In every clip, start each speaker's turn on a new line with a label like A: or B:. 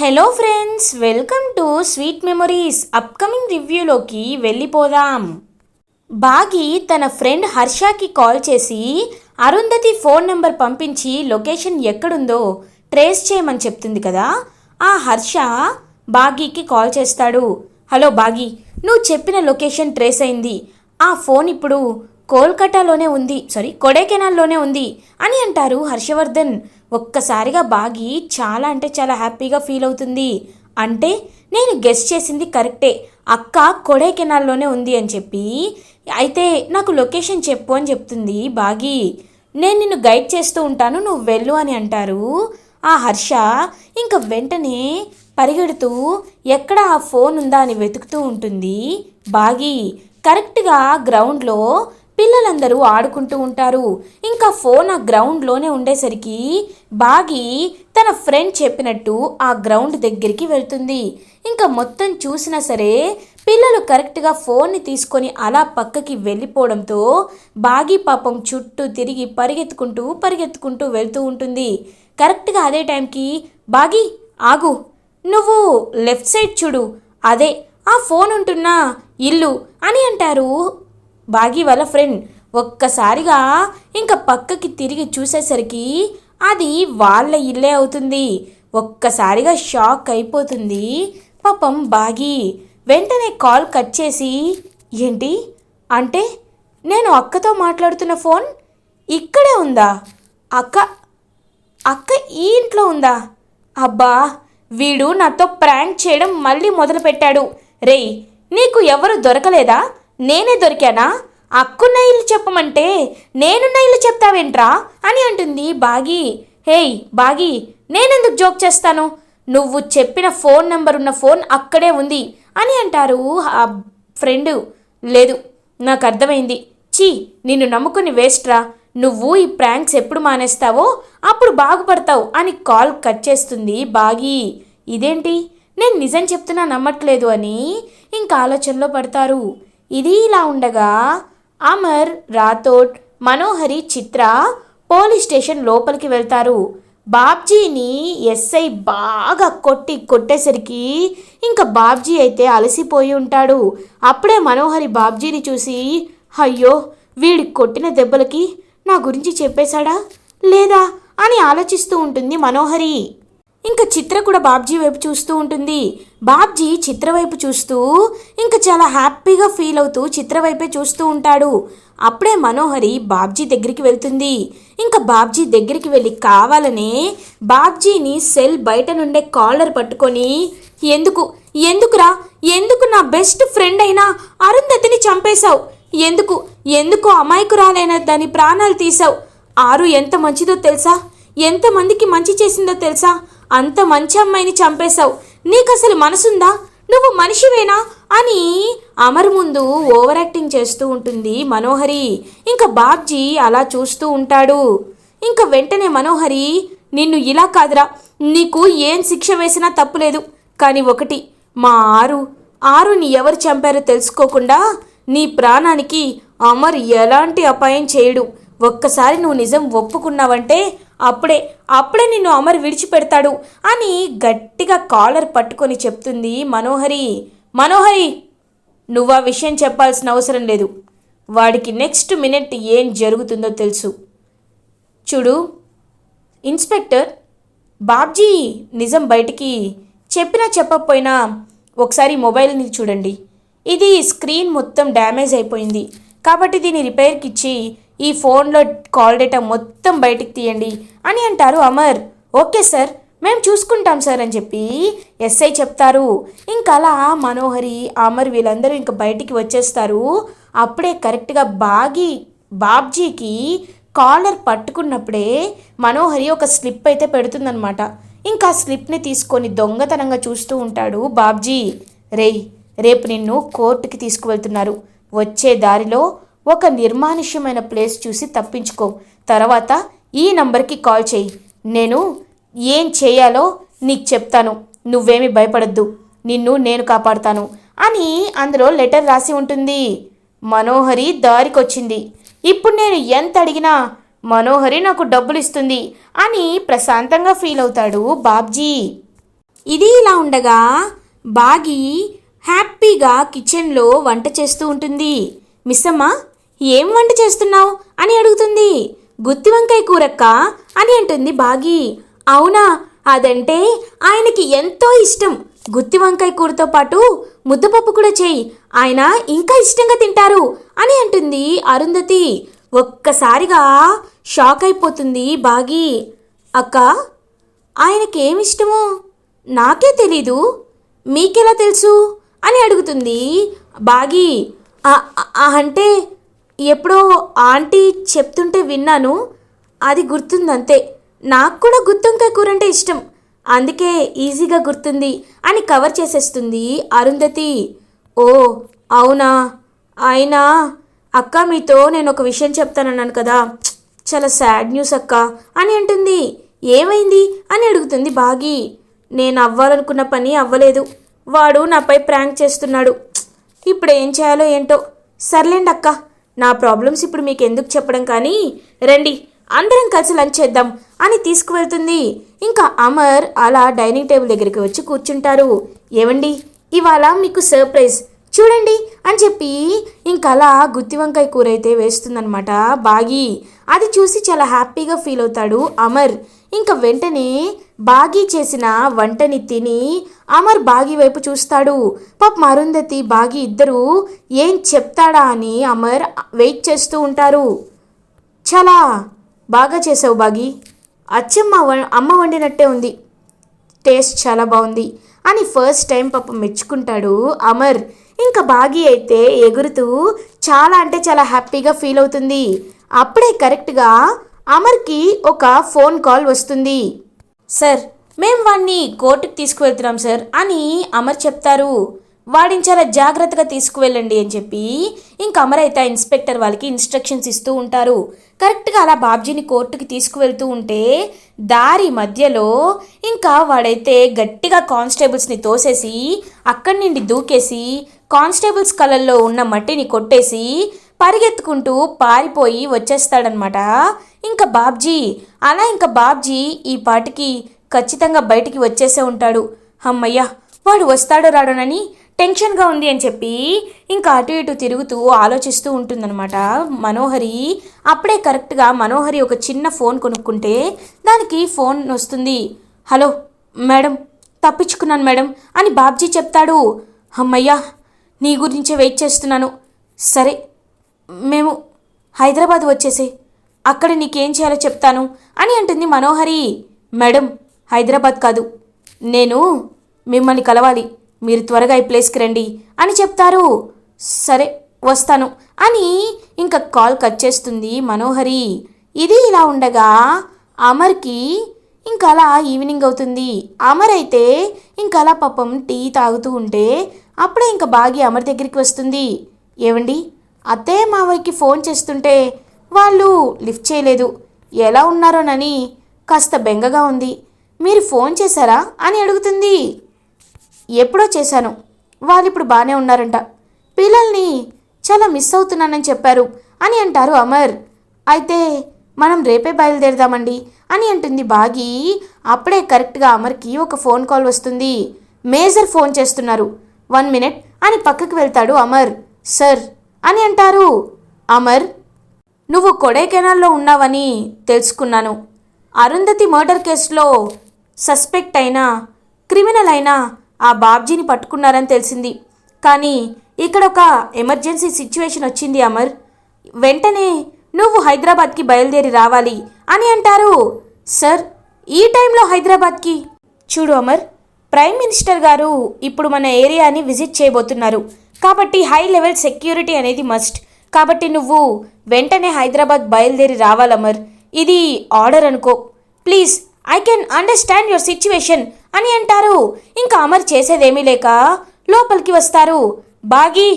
A: Hello friends welcome to sweet memories upcoming రివ్యూలోకి వెళ్ళిపోదాం. బాగి తన friend హర్షకి కాల్ చేసి అరుంధతి ఫోన్ నెంబర్ పంపించి లొకేషన్ ఎక్కడుందో ట్రేస్ చేయమని చెప్తుంది కదా? ఆ హర్ష బాగీకి కాల్ చేస్తాడు. హలో బాగి నువ్వు చెప్పిన లొకేషన్ ట్రేస్ అయింది. ఆ ఫోన్ ఇప్పుడు కోల్కటాలోనే ఉంది. సారీ కొడైకెనాల్లోనే ఉంది అని అంటారు హర్షవర్ధన్. ఒక్కసారిగా బాగి చాలా అంటే చాలా హ్యాపీగా ఫీల్ అవుతుంది. అంటే నేను గెస్ చేసింది కరెక్టే. అక్క కొడైకెనాల్లోనే ఉంది అని చెప్పి అయితే నాకు లొకేషన్ చెప్పు అని చెప్తుంది బాగి. నేను నిన్ను గైడ్ చేస్తూ ఉంటాను నువ్వు వెళ్ళు అని అంటారు. ఆ హర్ష ఇంకా వెంటనే పరిగెడుతూ ఎక్కడ ఆ ఫోన్ ఉందా అని వెతుకుతూ ఉంటుంది బాగి. కరెక్ట్గా గ్రౌండ్లో పిల్లలందరూ ఆడుకుంటూ ఉంటారు. ఇంకా ఫోన్ ఆ గ్రౌండ్లోనే ఉండేసరికి బాగి తన ఫ్రెండ్ చెప్పినట్టు ఆ గ్రౌండ్ దగ్గరికి వెళ్తుంది. ఇంకా మొత్తం చూసినా సరే పిల్లలు కరెక్ట్గా ఫోన్ని తీసుకొని అలా పక్కకి వెళ్ళిపోవడంతో బాగి పాపం చుట్టూ తిరిగి పరిగెత్తుకుంటూ పరిగెత్తుకుంటూ వెళ్తూ ఉంటుంది. కరెక్ట్గా అదే టైంకి బాగి ఆగు నువ్వు లెఫ్ట్ సైడ్ చూడు అదే ఆ ఫోన్ ఉంటున్నా ఇల్లు అని అంటారు బాగి వాళ్ళ ఫ్రెండ్ ఒక్కసారిగా ఇంకా పక్కకి తిరిగి చూసేసరికి అది వాళ్ళ ఇల్లే అవుతుంది. ఒక్కసారిగా షాక్ అయిపోతుంది. పాపం బాగి వెంటనే కాల్ కట్ చేసి ఏంటి? అంటే నేను అక్కతో మాట్లాడుతున్న ఫోన్ ఇక్కడే ఉందా? అక్క అక్క ఈ ఇంట్లో ఉందా? అబ్బా వీడు నాతో ప్రాంక్ చేయడం మళ్ళీ మొదలుపెట్టాడు. రేయ్ నీకు ఎవరు దొరకలేదా? నేనే దొరికానా? అక్కున్న ఇల్లు చెప్పమంటే నేనున్న ఇల్లు చెప్తావేంట్రా? అని అంటుంది బాగి. హేయ్ బాగి నేనెందుకు జోక్ చేస్తాను? నువ్వు చెప్పిన ఫోన్ నెంబర్ ఉన్న ఫోన్ అక్కడే ఉంది అని అంటారు ఆ ఫ్రెండు. లేదు నాకు అర్థమైంది. చీ నిన్ను నమ్ముకుని వేస్ట్రా నువ్వు ఈ ప్రాంక్స్ ఎప్పుడు మానేస్తావో అప్పుడు బాగుపడతావు అని కాల్ కట్ చేస్తుంది బాగి. ఇదేంటి? నేను నిజం చెప్తున్నా నమ్మట్లేదు అని ఇంకా ఆలోచనలో పడతారు. ఇది ఇలా ఉండగా అమర్ రాథోడ్ మనోహరి చిత్ర పోలీస్ స్టేషన్ లోపలికి వెళ్తారు. బాబ్జీని ఎస్ఐ బాగా కొట్టి కొట్టేసరికి ఇంకా బాబ్జీ అయితే అలసిపోయి ఉంటాడు. అప్పుడే మనోహరి బాబ్జీని చూసి అయ్యో వీడి కొట్టిన దెబ్బలకి నా గురించి చెప్పేశాడా? లేదా? అని ఆలోచిస్తూ ఉంటుంది మనోహరి. ఇంకా చిత్ర కూడా బాబ్జీ వైపు చూస్తూ ఉంటుంది. బాబ్జీ చిత్ర వైపు చూస్తూ ఇంకా చాలా హ్యాపీగా ఫీల్ అవుతూ చిత్ర వైపే చూస్తూ ఉంటాడు. అప్పుడే మనోహరి బాబ్జీ దగ్గరికి వెళ్తుంది. ఇంకా బాబ్జీ దగ్గరికి వెళ్ళి కావాలనే బాబ్జీని సెల్ బయట నుండే కాలర్ పట్టుకొని ఎందుకు? ఎందుకురా? ఎందుకు నా బెస్ట్ ఫ్రెండ్ అయినా అరుంధతిని చంపేశావు? ఎందుకు? ఎందుకు అమాయకురాలైన దాని ప్రాణాలు తీసావు ఆరు ఎంత మంచిదో తెలుసా? ఎంతమందికి మంచి చేసిందో తెలుసా? అంత మంచి అమ్మాయిని చంపేశావు. నీకు అసలు మనసుందా? నువ్వు మనిషివేనా? అని అమర్ ముందు ఓవర్ యాక్టింగ్ చేస్తూ ఉంటుంది మనోహరి. ఇంకా బాబ్జీ అలా చూస్తూ ఉంటాడు. ఇంకా వెంటనే మనోహరి నిన్ను ఇలా కాదురా. నీకు ఏం శిక్ష వేసినా తప్పులేదు కానీ ఒకటి మా ఆరు. ఆరుని ఎవరు చంపారో తెలుసుకోకుండా నీ ప్రాణానికి అమర్ ఎలాంటి అపాయం చేయడు. ఒక్కసారి నువ్వు నిజం ఒప్పుకున్నావంటే అప్పుడే అప్పుడే నిన్ను అమర్ విడిచిపెడతాడు అని గట్టిగా కాలర్ పట్టుకొని చెప్తుంది మనోహరి. మనోహరి నువ్వు ఆ విషయం చెప్పాల్సిన అవసరం లేదు. వాడికి నెక్స్ట్ మినిట్ ఏం జరుగుతుందో తెలుసు. చూడు ఇన్స్పెక్టర్ బాబ్జీ నిజం బయటికి. చెప్పినా చెప్పకపోయినా ఒకసారి మొబైల్ని చూడండి. ఇది స్క్రీన్ మొత్తం డ్యామేజ్ అయిపోయింది. కాబట్టి దీన్ని రిపేర్కి ఇచ్చి ఈ ఫోన్లో కాల్ డేటా మొత్తం బయటికి తీయండి అని అంటారు అమర్. ఓకే సార్ మేము చూసుకుంటాం సార్ అని చెప్పి ఎస్ఐ చెప్తారు. ఇంకా అలా మనోహరి అమర్ వీళ్ళందరూ ఇంకా బయటికి వచ్చేస్తారు. అప్పుడే కరెక్ట్గా బాగి బాబ్జీకి కాలర్ పట్టుకున్నప్పుడే మనోహరి ఒక స్లిప్ అయితే పెడుతుందనమాట ఇంకా ఆ స్లిప్ని తీసుకొని దొంగతనంగా చూస్తూ ఉంటాడు బాబ్జీ. రేయ్ రేపు నిన్ను కోర్టుకి తీసుకువెళ్తున్నారు. వచ్చే దారిలో ఒక నిర్మానుష్యమైన ప్లేస్ చూసి తప్పించుకో. తర్వాత ఈ నంబర్కి కాల్ చేయి. నేను ఏం చేయాలో నీకు చెప్తాను. నువ్వేమి భయపడద్దు. నిన్ను నేను కాపాడుతాను. అని అందులో లెటర్ రాసి ఉంటుంది. మనోహరి దారికొచ్చింది. ఇప్పుడు నేను ఎంత అడిగినా మనోహరి నాకు డబ్బులు ఇస్తుంది అని ప్రశాంతంగా ఫీల్ అవుతాడు బాబ్జీ. ఇది ఇలా ఉండగా బాగి హ్యాపీగా కిచెన్లో వంట చేస్తూ ఉంటుంది. మిస్సమ్మ ఏం వంట చేస్తున్నావు? అని అడుగుతుంది. గుత్తి వంకాయ కూరక్క? అని అంటుంది బాగి. అవునా అదంటే ఆయనకి ఎంతో ఇష్టం. గుత్తి వంకాయ కూరతో పాటు ముద్దపప్పు కూడా చేయి. ఆయన ఇంకా ఇష్టంగా తింటారు. అని అంటుంది అరుంధతి. ఒక్కసారిగా షాక్ అయిపోతుంది బాగి. అక్క ఆయనకేమిష్టమో నాకే తెలీదు. మీకెలా తెలుసు? అని అడుగుతుంది బాగి. అంటే ఎప్పుడో ఆంటీ చెప్తుంటే విన్నాను. అది గుర్తుందంతే. నాకు కూడా గుత్తొంకాయ కూర అంటే ఇష్టం. అందుకే ఈజీగా గుర్తుంది అని కవర్ చేసేస్తుంది అరుంధతి. ఓ అవునా? అయినా? అక్క మీతో నేను ఒక విషయం చెప్తానన్నాను కదా. చాలా సాడ్ న్యూస్ అక్క అని అంటుంది. ఏమైంది? అని అడుగుతుంది బాగి. నేను అవ్వాలనుకున్న పని అవ్వలేదు. వాడు నాపై ప్రాంక్ చేస్తున్నాడు. ఇప్పుడు ఏం చేయాలో ఏంటో. సర్లేండి అక్క నా ప్రాబ్లమ్స్ ఇప్పుడు మీకు ఎందుకు చెప్పడం కానీ రండి అందరం కలిసి లంచ్ చేద్దాం అని తీసుకువెళ్తుంది. ఇంకా అమర్ అలా డైనింగ్ టేబుల్ దగ్గరికి వచ్చి కూర్చుంటారు. ఏమండి ఇవాళ మీకు సర్ప్రైజ్. చూడండి అని చెప్పి ఇంకా అలా గుత్తి వంకాయ కూర అయితే వేస్తుందనమాట బాగి. అది చూసి చాలా హ్యాపీగా ఫీల్ అవుతాడు అమర్. ఇంకా వెంటనే బాగి చేసిన వంటని తిని అమర్ బాగి వైపు చూస్తాడు. పాప మరుందతి బాగి ఇద్దరు ఏం చెప్తాడా అని అమర్ వెయిట్ చేస్తూ ఉంటారు. చాలా బాగా చేసావు బాగి. అచ్చమ్మ వ- అమ్మ వండినట్టే ఉంది. టేస్ట్ చాలా బాగుంది. అని ఫస్ట్ టైం పాప మెచ్చుకుంటాడు అమర్. ఇంకా బాగి అయితే ఎగురుతూ చాలా అంటే చాలా హ్యాపీగా ఫీల్ అవుతుంది. అప్పుడే కరెక్ట్గా అమర్కి ఒక ఫోన్ కాల్ వస్తుంది. సార్ మేము వాడిని కోర్టుకు తీసుకువెళ్తున్నాం సార్ అని అమర్ చెప్తారు. వాడిని చాలా జాగ్రత్తగా తీసుకువెళ్ళండి అని చెప్పి ఇంకా అమర్ అయితే ఆ ఇన్స్పెక్టర్ వాళ్ళకి ఇన్స్ట్రక్షన్స్ ఇస్తూ ఉంటారు. కరెక్ట్గా అలా బాబ్జీని కోర్టుకి తీసుకువెళ్తూ ఉంటే దారి మధ్యలో ఇంకా వాడైతే గట్టిగా కానిస్టేబుల్స్ని తోసేసి అక్కడి నుండి దూకేసి కానిస్టేబుల్స్ కళ్ళల్లో ఉన్న మట్టిని కొట్టేసి పరిగెత్తుకుంటూ పారిపోయి వచ్చేస్తాడనమాట ఇంకా బాబ్జీ అలా ఇంకా బాబ్జీ ఈ పాటికి ఖచ్చితంగా బయటికి వచ్చేసే ఉంటాడు. అమ్మయ్యా వాడు వస్తాడో రాడోనని టెన్షన్గా ఉంది అని చెప్పి ఇంకా అటు ఇటు తిరుగుతూ ఆలోచిస్తూ ఉంటుందన్నమాట. మనోహరి అప్పుడే కరెక్ట్గా మనోహరి ఒక చిన్న ఫోన్ కొనుక్కుంటే దానికి ఫోన్ వస్తుంది. హలో మేడం తప్పించుకున్నాను మేడం అని బాబ్జీ చెప్తాడు. అమ్మయ్యా నీ గురించే వెయిట్ చేస్తున్నాను. సరే మేము హైదరాబాద్ వచ్చేసి. అక్కడ నీకేం చేయాలో చెప్తాను అని అంటుంది మనోహరి. మేడం హైదరాబాద్ కాదు. నేను మిమ్మల్ని కలవాలి. మీరు త్వరగా ఈ ప్లేస్కి రండి అని చెప్తారు. సరే వస్తాను అని ఇంకా కాల్ కట్ చేస్తుంది మనోహరి. ఇది ఇలా ఉండగా అమర్కి ఇంకా అలా ఈవినింగ్ అవుతుంది. అమర్ అయితే ఇంకా అలా పాపం టీ తాగుతూ ఉంటే అప్పుడే ఇంకా బాగి అమర్ దగ్గరికి వస్తుంది. ఏమండి అత్తయ్య మావయ్యకి ఫోన్ చేస్తుంటే వాళ్ళు లిఫ్ట్ చేయలేదు. ఎలా ఉన్నారోనని కాస్త బెంగగా ఉంది. మీరు ఫోన్ చేశారా అని అడుగుతుంది. ఎప్పుడో చేశాను. వాళ్ళు ఇప్పుడు బాగానే ఉన్నారంట. పిల్లల్ని చాలా మిస్ అవుతున్నానని చెప్పారు అని అంటారు అమర్. అయితే మనం రేపే బయలుదేరదామండి అని అంటుంది బాగి. అప్పుడే కరెక్ట్గా అమర్కి ఒక ఫోన్ కాల్ వస్తుంది. మేజర్ ఫోన్ చేస్తున్నారు. వన్ మినిట్ అని పక్కకు వెళ్తాడు అమర్. సార్ అని అంటారు. అమర్ నువ్వు కొడైకెనాల్లో ఉన్నావని తెలుసుకున్నాను. అరుంధతి మర్డర్ కేసులో సస్పెక్ట్ అయినా క్రిమినల్ అయినా ఆ బాబ్జీని పట్టుకున్నారని తెలిసింది. కానీ ఇక్కడ ఒక ఎమర్జెన్సీ సిచ్యువేషన్ వచ్చింది అమర్. వెంటనే నువ్వు హైదరాబాద్కి బయలుదేరి రావాలి అని అంటారు. సార్ ఈ టైంలో హైదరాబాద్కి? చూడు అమర్ ప్రైమ్ మినిస్టర్ గారు ఇప్పుడు మన ఏరియాని విజిట్ చేయబోతున్నారు. కాబట్టి హై లెవెల్ సెక్యూరిటీ అనేది మస్ట్. కాబట్టి నువ్వు వెంటనే హైదరాబాద్ బయలుదేరి రావాలి అమర్. ఇది ఆర్డర్ అనుకో. Please I can understand your situation అని అంటారు. ఇంకా అమర్ చేసేదేమీ లేక లోపలికి వస్తారు. బాగి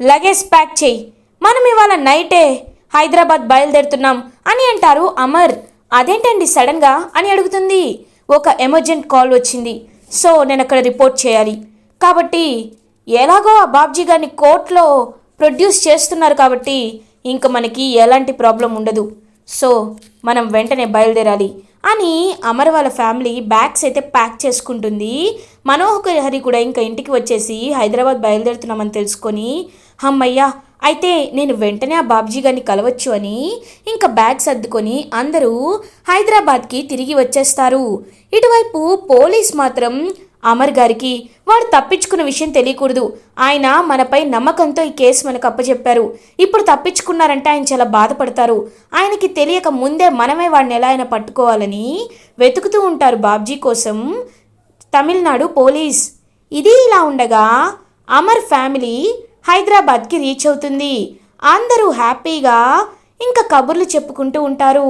A: లగేజ్ ప్యాక్ చేయి. మనం ఇవాళ నైటే హైదరాబాద్ బయలుదేరుతున్నాం అని అంటారు అమర్. అదేంటండి సడన్గా అని అడుగుతుంది. ఒక ఎమర్జెంట్ కాల్ వచ్చింది. సో నేను అక్కడ రిపోర్ట్ చేయాలి. కాబట్టి ఎలాగో ఆ బాబ్జీ గారిని కోర్టులో ప్రొడ్యూస్ చేస్తున్నారు కాబట్టి ఇంకా మనకి ఎలాంటి ప్రాబ్లం ఉండదు. సో మనం వెంటనే బయలుదేరాలి అని అమర్ వాళ్ళ ఫ్యామిలీ బ్యాగ్స్ అయితే ప్యాక్ చేసుకుంటుంది. మనోహరి కూడా ఇంకా ఇంటికి వచ్చేసి హైదరాబాద్ బయలుదేరుతున్నామని తెలుసుకొని అమ్మయ్యా అయితే నేను వెంటనే ఆ బాబ్జీ గారిని కలవచ్చు అని ఇంకా బ్యాగ్ సర్దుకొని అందరూ హైదరాబాద్కి తిరిగి వచ్చేస్తారు. ఇటువైపు పోలీస్ మాత్రం అమర్ గారికి వాడు తప్పించుకున్న విషయం తెలియకూడదు. ఆయన మనపై నమ్మకంతో ఈ కేసు మనకు అప్పచెప్పారు ఇప్పుడు తప్పించుకున్నారంటే ఆయన చాలా బాధపడతారు. ఆయనకి తెలియక ముందే మనమే వాడిని ఎలా అయినా పట్టుకోవాలని వెతుకుతూ ఉంటారు బాబ్జీ కోసం తమిళనాడు పోలీస్. ఇది ఇలా ఉండగా అమర్ ఫ్యామిలీ హైదరాబాద్కి రీచ్ అవుతుంది. అందరూ హ్యాపీగా ఇంకా కబుర్లు చెప్పుకుంటూ ఉంటారు.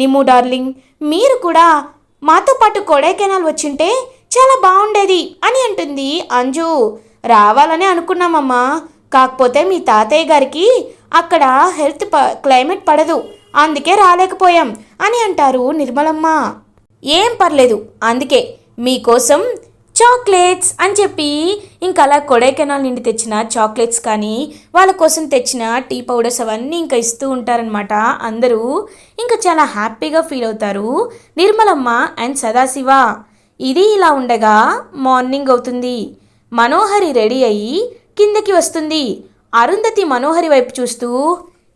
A: నిమ్ము డార్లింగ్ మీరు కూడా మాతో పాటు కొడైకెనాల్ వచ్చింటే చాలా బాగుండేది అని అంటుంది అంజు. రావాలని అనుకున్నామమ్మా. కాకపోతే మీ తాతయ్య గారికి అక్కడ హెల్త్ ప క్లైమేట్ పడదు. అందుకే రాలేకపోయాం అని అంటారు నిర్మలమ్మ. ఏం పర్లేదు అందుకే మీకోసం చాక్లెట్స్ అని చెప్పి ఇంకా అలా కొడైకెనాల్ నుండి తెచ్చిన చాక్లెట్స్ కానీ వాళ్ళ కోసం తెచ్చిన టీ పౌడర్స్ అవన్నీ ఇంకా ఇస్తూ ఉంటారనమాట అందరూ ఇంకా చాలా హ్యాపీగా ఫీల్ అవుతారు. నిర్మలమ్మ అండ్ సదాశివ ఇది ఇలా ఉండగా మార్నింగ్ అవుతుంది. మనోహరి రెడీ అయ్యి కిందకి వస్తుంది. అరుంధతి మనోహరి వైపు చూస్తూ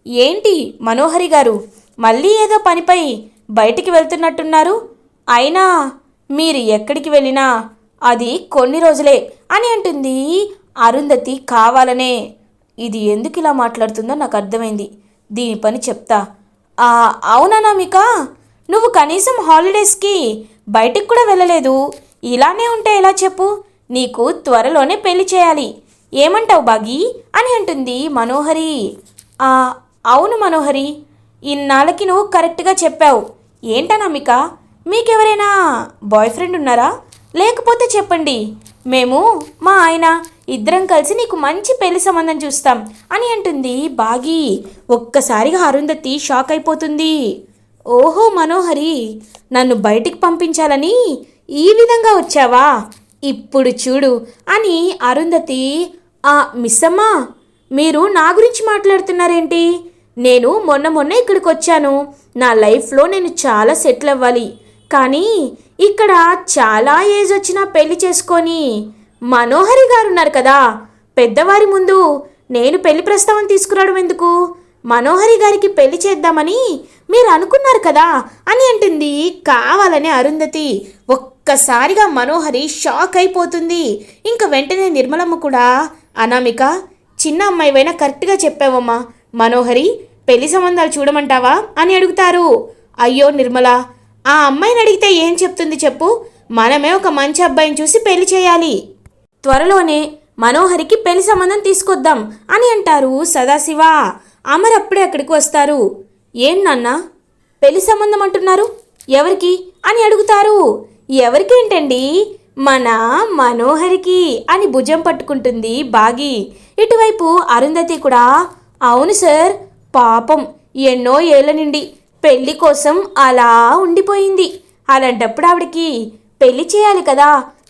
A: ఏంటి మనోహరి గారు మళ్ళీ ఏదో పనిపై బయటికి వెళ్తున్నట్టున్నారు? అయినా మీరు ఎక్కడికి వెళ్ళినా అది కొన్ని రోజులే అని అంటుంది. అరుంధతి కావాలనే. ఇది ఎందుకు ఇలా మాట్లాడుతుందో నాకు అర్థమైంది. దీని పని చెప్తా. ఆ, అవునా నమిక? నువ్వు కనీసం హాలిడేస్కి బయటికి కూడా వెళ్ళలేదు. ఇలానే ఉంటే ఎలా చెప్పు? నీకు త్వరలోనే పెళ్ళి చేయాలి. ఏమంటావు బాగి? అని అంటుంది మనోహరి. "ఆ, అవును మనోహరి. ఇన్నాళ్ళకి నువ్వు కరెక్ట్గా చెప్పావు. ఏంటా నమిక? మీకెవరైనా బాయ్ ఫ్రెండ్ ఉన్నారా? లేకపోతే చెప్పండి. మేము మా ఆయన ఇద్దరం కలిసి నీకు మంచి పెళ్ళి సంబంధం చూస్తాం అని అంటుంది బాగి. ఒక్కసారిగా అరుంధతి షాక్ అయిపోతుంది. ఓహో మనోహరి నన్ను బయటికి పంపించాలని ఈ విధంగా వచ్చావా? ఇప్పుడు చూడు అని అరుంధతి ఆ మిస్సమ్మా మీరు నా గురించి మాట్లాడుతున్నారేంటి? నేను మొన్న మొన్న ఇక్కడికి వచ్చాను నా లైఫ్లో నేను చాలా సెటిల్ అవ్వాలి. కానీ ఇక్కడ చాలా ఏజ్ వచ్చినా పెళ్ళి చేసుకొని మనోహరి గారు ఉన్నారు కదా. పెద్దవారి ముందు నేను పెళ్ళి ప్రస్తావన తీసుకురావడం ఎందుకు? మనోహరి గారికి పెళ్ళి చేద్దామని మీరు అనుకున్నారు కదా అని అంటుంది. కావాలనే అరుంధతి. ఒక్కసారిగా మనోహరి షాక్ అయిపోతుంది. ఇంకా వెంటనే నిర్మలమ్మ కూడా అనామిక చిన్న అమ్మాయివైనా కరెక్ట్గా చెప్పావమ్మా. మనోహరి పెళ్ళి సంబంధాలు చూడమంటావా? అని అడుగుతారు. అయ్యో నిర్మల ఆ అమ్మాయిని అడిగితే ఏం చెప్తుంది చెప్పు? మనమే ఒక మంచి అబ్బాయిని చూసి పెళ్ళి చేయాలి. త్వరలోనే మనోహరికి పెళ్ళి సంబంధం తీసుకొద్దాం అని అంటారు సదాశివ. అమర్ అప్పుడే అక్కడికి వస్తారు. ఏం నాన్న? పెళ్ళి సంబంధం అంటున్నారు? ఎవరికి? అని అడుగుతారు. ఎవరికేంటండి మన మనోహరికి అని భుజం పట్టుకుంటుంది బాగి. ఇటువైపు అరుంధతి కూడా అవును సార్ పాపం. ఎన్నో ఏళ్ళ నుండి పెళ్ళి కోసం అలా ఉండిపోయింది. అలాంటప్పుడు ఆవిడకి పెళ్ళి చేయాలి కదా.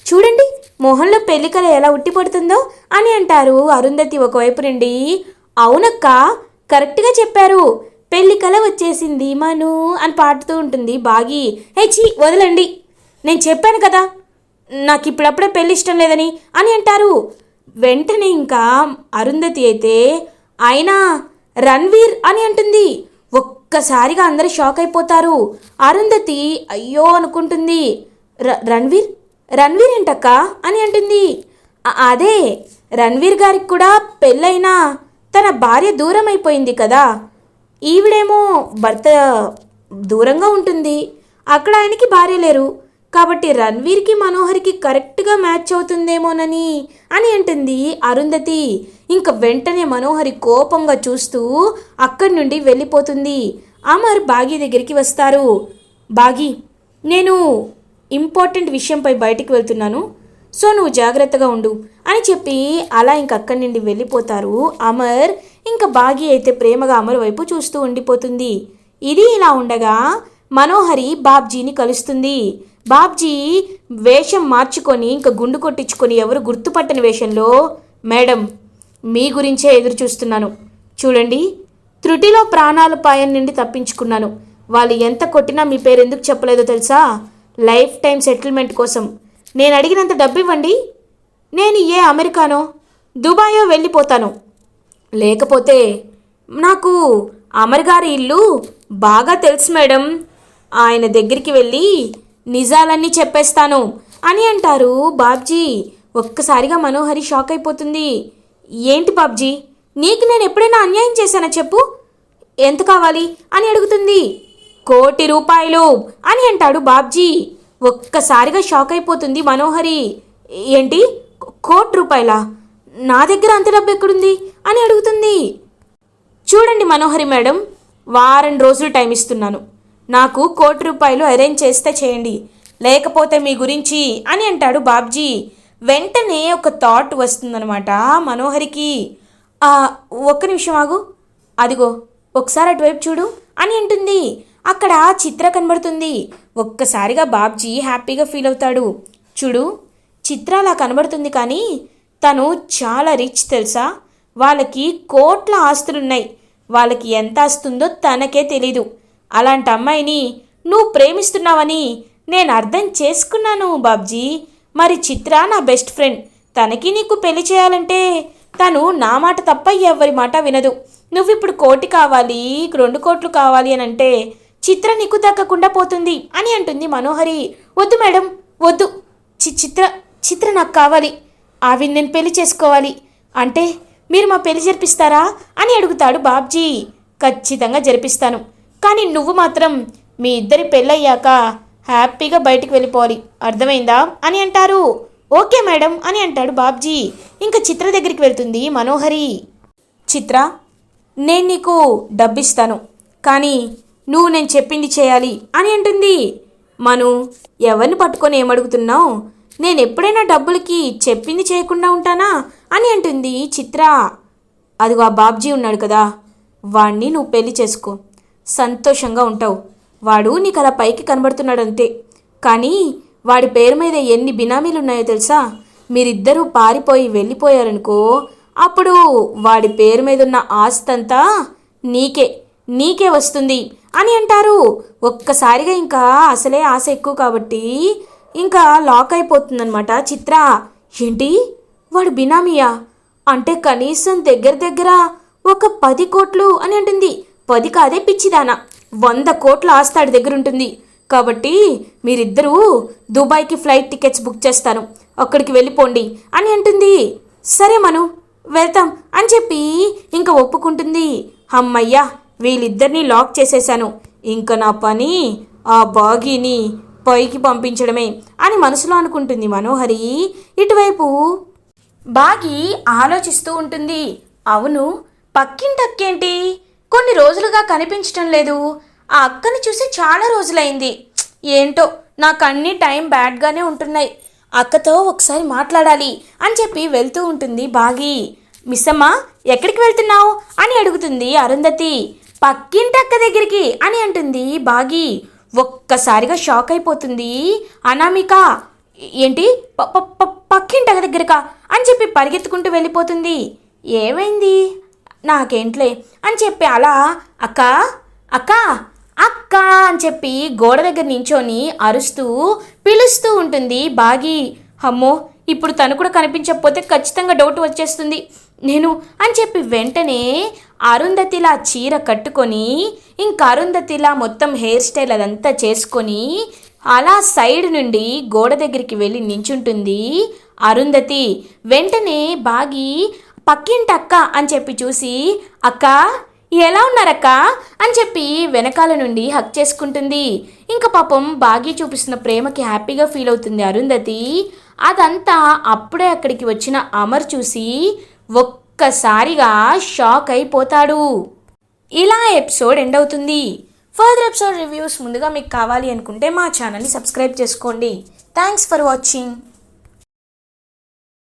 A: చూడండి మొహంలో పెళ్ళి కల ఎలా ఉట్టిపడుతుందో అని అంటారు అరుంధతి ఒకవైపు నుండి. అవునక్క కరెక్ట్గా చెప్పారు. పెళ్ళికల వచ్చేసింది మను అని పాడుతూ ఉంటుంది బాగి. హే చీ వదలండి. నేను చెప్పాను కదా నాకు ఇప్పుడప్పుడే పెళ్ళి ఇష్టం లేదని అని అంటారు. వెంటనే ఇంకా అరుంధతి అయితే అయినా రణ్వీర్ అని అంటుంది. ఒక్కసారిగా అందరూ షాక్ అయిపోతారు. అరుంధతి అయ్యో అనుకుంటుంది. "ర- రణ్వీర్? రణ్వీర్ ఏంటక్క? అని అంటుంది. అదే రణ్వీర్ గారికి కూడా పెళ్ళైనా తన భార్య దూరం అయిపోయింది కదా. ఈవిడేమో భర్త దూరంగా ఉంటుంది. అక్కడ ఆయనకి భార్య లేరు. కాబట్టి రణ్వీర్కి మనోహర్కి కరెక్ట్గా మ్యాచ్ అవుతుందేమోనని అని అంటుంది అరుంధతి. ఇంక వెంటనే మనోహరి కోపంగా చూస్తూ అక్కడి నుండి వెళ్ళిపోతుంది. అమర్ బాగి దగ్గరికి వస్తారు. బాగి నేను ఇంపార్టెంట్ విషయంపై బయటికి వెళ్తున్నాను. సో నువ్వు జాగ్రత్తగా ఉండు అని చెప్పి అలా ఇంక అక్కడి నుండి వెళ్ళిపోతారు అమర్. ఇంకా బాగి అయితే ప్రేమగా అమర్ వైపు చూస్తూ ఉండిపోతుంది. ఇది ఇలా ఉండగా మనోహరి బాబ్జీని కలుస్తుంది. బాబ్జీ వేషం మార్చుకొని ఇంకా గుండు కొట్టించుకొని ఎవరు గుర్తుపట్టని వేషంలో మేడం మీ గురించే ఎదురు చూస్తున్నాను. చూడండి త్రుటిలో ప్రాణాలు పాయం నుండి తప్పించుకున్నాను. వాళ్ళు ఎంత కొట్టినా మీ పేరు ఎందుకు చెప్పలేదో తెలుసా? లైఫ్ టైం సెటిల్మెంట్ కోసం. నేను అడిగినంత డబ్బు ఇవ్వండి నేను ఏ అమెరికానో దుబాయో వెళ్ళిపోతాను. లేకపోతే నాకు అమర్ గారి ఇల్లు బాగా తెలుసు మేడం. ఆయన దగ్గరికి వెళ్ళి నిజాలన్నీ చెప్పేస్తాను అని అంటారు బాబ్జీ. ఒక్కసారిగా మనోహరి షాక్ అయిపోతుంది. ఏంటి బాబ్జీ? నీకు నేను ఎప్పుడైనా అన్యాయం చేశానా చెప్పు? ఎంత కావాలి? అని అడుగుతుంది. కోటి రూపాయలు అని అంటాడు బాబ్జీ. ఒక్కసారిగా షాక్ అయిపోతుంది మనోహరి. ఏంటి? కోటి రూపాయలా? నా దగ్గర అంత డబ్బు ఎక్కడుంది? అని అడుగుతుంది. చూడండి మనోహరి మేడం వారం రోజులు టైం ఇస్తున్నాను. నాకు కోటి రూపాయలు అరేంజ్ చేస్తే చేయండి. లేకపోతే మీ గురించి అని అంటాడు బాబ్జీ. వెంటనే ఒక థాట్ వస్తుందనమాట మనోహరికి ఒక్క నిమిషం ఆగు. అదిగో ఒకసారి అటువైపు చూడు అని అంటుంది. అక్కడ చిత్ర కనబడుతుంది. ఒక్కసారిగా బాబ్జీ హ్యాపీగా ఫీల్ అవుతాడు. చూడు చిత్ర అలా కనబడుతుంది కానీ తను చాలా రిచ్ తెలుసా? వాళ్ళకి కోట్ల ఆస్తులున్నాయి. వాళ్ళకి ఎంత ఆస్తుందో తనకే తెలీదు. అలాంటి అమ్మాయిని నువ్వు ప్రేమిస్తున్నావని నేను అర్థం చేసుకున్నాను బాబ్జీ. మరి చిత్ర నా బెస్ట్ ఫ్రెండ్. తనకి నీకు పెళ్ళి చేయాలంటే తను నా మాట తప్ప ఎవరి మాట వినదు. నువ్విప్పుడు కోటి కావాలి రెండు కోట్లు కావాలి అని అంటే చిత్ర నీకు దక్కకుండా పోతుంది అని అంటుంది మనోహరి. వద్దు మేడం వద్దు. చి చిత్ర చిత్ర నాకు కావాలి. ఆవిని నేను పెళ్ళి చేసుకోవాలి. అంటే మీరు మా పెళ్ళి జరిపిస్తారా అని అడుగుతాడు బాబ్జీ. ఖచ్చితంగా జరిపిస్తాను. కానీ నువ్వు మాత్రం మీ ఇద్దరి పెళ్ళయ్యాక హ్యాపీగా బయటికి వెళ్ళిపోవాలి. అర్థమైందా? అని అంటారు. ఓకే మేడం అని అంటాడు బాబ్జీ. ఇంకా చిత్ర దగ్గరికి వెళ్తుంది మనోహరి. చిత్ర నేను నీకు డబ్బిస్తాను. కానీ నువ్వు నేను చెప్పింది చేయాలి అని అంటుంది. మను ఎవరిని పట్టుకొని ఏమడుగుతున్నావు? నేను ఎప్పుడైనా డబ్బులకి చెప్పింది చేయకుండా ఉంటానా? అని అంటుంది చిత్ర. అదిగో ఆ బాబ్జీ ఉన్నాడు కదా. వాణ్ణి నువ్వు పెళ్ళి చేసుకో. సంతోషంగా ఉంటావు. వాడు నీకు అలా పైకి కనబడుతున్నాడు అంతే కానీ వాడి పేరు మీద ఎన్ని బినామీలు ఉన్నాయో తెలుసా? మీరిద్దరూ పారిపోయి వెళ్ళిపోయారనుకో అప్పుడు వాడి పేరు మీద ఉన్న ఆస్తంతా నీకే నీకే వస్తుంది అని అంటారు. ఒక్కసారిగా ఇంకా అసలే ఆశ ఎక్కువ కాబట్టి ఇంకా లాక్ అయిపోతుందన్నమాట చిత్ర. ఏంటి? వాడు బినామీయా? అంటే కనీసం దగ్గర దగ్గర ఒక పది కోట్లు అని అంటుంది. పది కాదే పిచ్చిదానా. వంద కోట్ల ఆస్తాడి దగ్గర ఉంటుంది. కాబట్టి మీరిద్దరూ దుబాయ్కి ఫ్లైట్ టికెట్స్ బుక్ చేస్తాను. అక్కడికి వెళ్ళిపోండి అని అంటుంది. సరే మను వెళ్తాం అని చెప్పి ఇంకా ఒప్పుకుంటుంది. అమ్మయ్యా వీళ్ళిద్దరినీ లాక్ చేసేశాను. ఇంకా నా పని ఆ బాగీని పైకి పంపించడమే అని మనసులో అనుకుంటుంది మనోహరి. ఇటువైపు బాగి ఆలోచిస్తూ ఉంటుంది. అవును పక్కింటక్కేంటి కొన్ని రోజులుగా కనిపించటం లేదు. ఆ అక్కని చూసి చాలా రోజులైంది. ఏంటో నాకు అన్ని టైం బ్యాడ్గానే ఉంటున్నాయి. అక్కతో ఒకసారి మాట్లాడాలి అని చెప్పి వెళ్తూ ఉంటుంది బాగి. మిస్సమ్మ ఎక్కడికి వెళ్తున్నావు? అని అడుగుతుంది అరుంధతి. పక్కింటి అక్క దగ్గరికి అని అంటుంది బాగి. ఒక్కసారిగా షాక్ అయిపోతుంది. అనామిక ఏంటి? ప- ప- ప- పక్కింటి అక్క దగ్గరకా? అని చెప్పి పరిగెత్తుకుంటూ వెళ్ళిపోతుంది. ఏమైంది? నాకేంట్లే అని చెప్పి అలా అక్క అక్క అక్క అని చెప్పి గోడ దగ్గర నించొని అరుస్తూ పిలుస్తూ ఉంటుంది బాగి. అమ్మో ఇప్పుడు తను కూడా కనిపించకపోతే ఖచ్చితంగా డౌట్ వచ్చేస్తుంది. నేను అని చెప్పి వెంటనే అరుంధతిలా చీర కట్టుకొని ఇంకా అరుంధతిలా మొత్తం హెయిర్ స్టైల్ అదంతా చేసుకొని అలా సైడ్ నుండి గోడ దగ్గరికి వెళ్ళి నించుంటుంది అరుంధతి. వెంటనే బాగి పక్కింటి అక్క అని చెప్పి చూసి అక్క ఎలా ఉన్నారక్క? అని చెప్పి వెనకాల నుండి హక్ చేసుకుంటుంది. ఇంకా పాపం బాగి చూపిస్తున్న ప్రేమకి హ్యాపీగా ఫీల్ అవుతుంది అరుంధతి. అదంతా అప్పుడే అక్కడికి వచ్చిన అమర్ చూసి ఒక్కసారిగా షాక్ అయిపోతాడు. ఇలా ఎపిసోడ్ ఎండ్ అవుతుంది. ఫర్దర్ ఎపిసోడ్ రివ్యూస్ ముందుగా మీకు కావాలి అనుకుంటే మా ఛానల్ని సబ్స్క్రైబ్ చేసుకోండి. Thanks for watching.